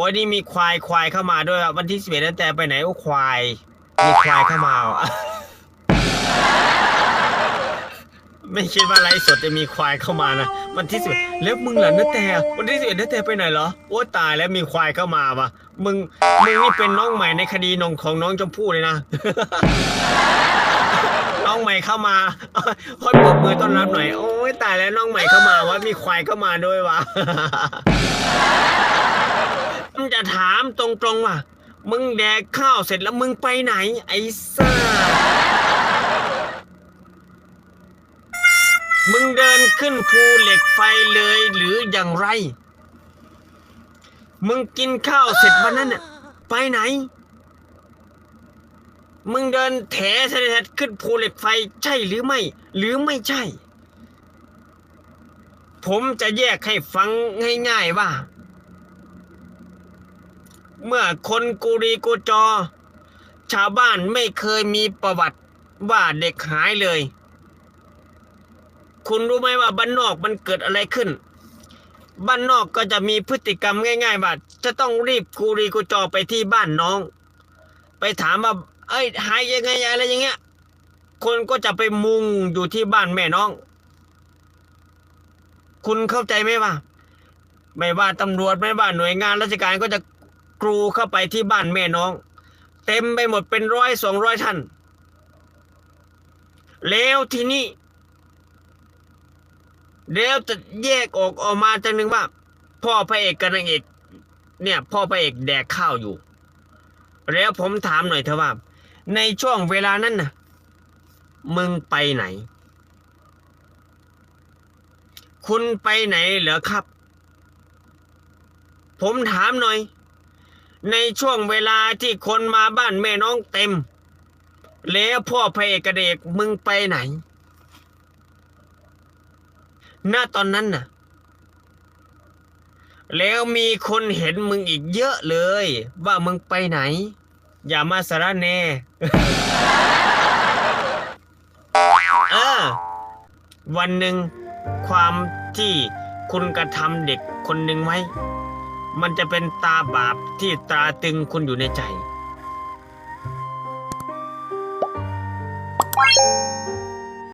อ้ยนี่มีควายควายเข้ามาด้วยอะวันที่สิบเอ็ดแต่ไปไหนโอ้ควาย มีควายเข้ามาอะไม่คิดว่าไลฟ์สดจะมีควายเข้ามานะวันที่สิบแล้วมึงเหรอนาแต่วันที่สิบเอ็ดนาแต่ไปไหนเหรอโอ้ตายแล้วมีควายเข้ามาวะมึงมึงนี่เป็นน้องใหม่ในคดีนองของน้องชมพู่เลยนะน้องใหม่เข้ามาคอยปรบมือต้อนรับหน่อย โอ้ยตายแล้วน้องใหม่เข้ามาวะมีควายเข้ามาด้วยวะ มจะถามตรงๆว่า มึงแดกข้าวเสร็จแล้วมึงไปไหน ไอ้ซ่า มึงเดินขึ้นภูเหล็กไฟเลยหรืออย่างไร มึงกินข้าวเสร็จวันนั้นน่ะไปไหน มึงเดินแถเสด็จขึ้นภูเหล็กไฟใช่หรือไม่ หรือไม่ใช่ ผมจะแยกให้ฟังง่าย ๆว่า เมื่อคนกุรีกุจอ ชาวบ้านไม่เคยมีประวัติว่าเด็กหายเลย คุณรู้ไหมว่าบ้านนอกมันเกิดอะไรขึ้น บ้านนอกก็จะมีพฤติกรรมง่าย ๆ ว่า จะต้องรีบกูรีกูจอไปที่บ้านน้อง ไปถามว่า เอ้ยหายยังไงอะไรอย่างเงี้ย คนก็จะไปมุงอยู่ที่บ้านแม่น้อง คุณเข้าใจไหมว่า ไม่ว่าตำรวจไม่ว่าหน่วยงานราชการก็จะ กรูเข้าไปที่บ้านแม่น้อง เต็มไปหมดเป็นร้อยสองร้อยท่าน แล้วทีนี้แล้วจะแยกออกออกมาจังหนึ่งว่า พ่อพระเอกกับนางเอกเนี่ยพ่อพระเอกแดกข้าวอยู่ แล้วผมถามหน่อยเถอะว่า ในช่วงเวลานั้นน่ะมึงไปไหน คุณไปไหนเหรอครับ ผมถามหน่อย ในช่วงเวลาที่คนมาบ้านแม่น้องเต็ม แล้วพ่อพระเอกกับเด็กมึงไปไหนณตอนนั้นน่ะ แล้วมีคนเห็นมึงอีกเยอะเลย ว่ามึงไปไหน อย่ามาสาระแน่เออวันหนึ่งความที่คุณกระทำเด็กคนหนึ่งไว้ มันจะเป็นตาบาปที่ตราตรึงคุณอยู่ในใจ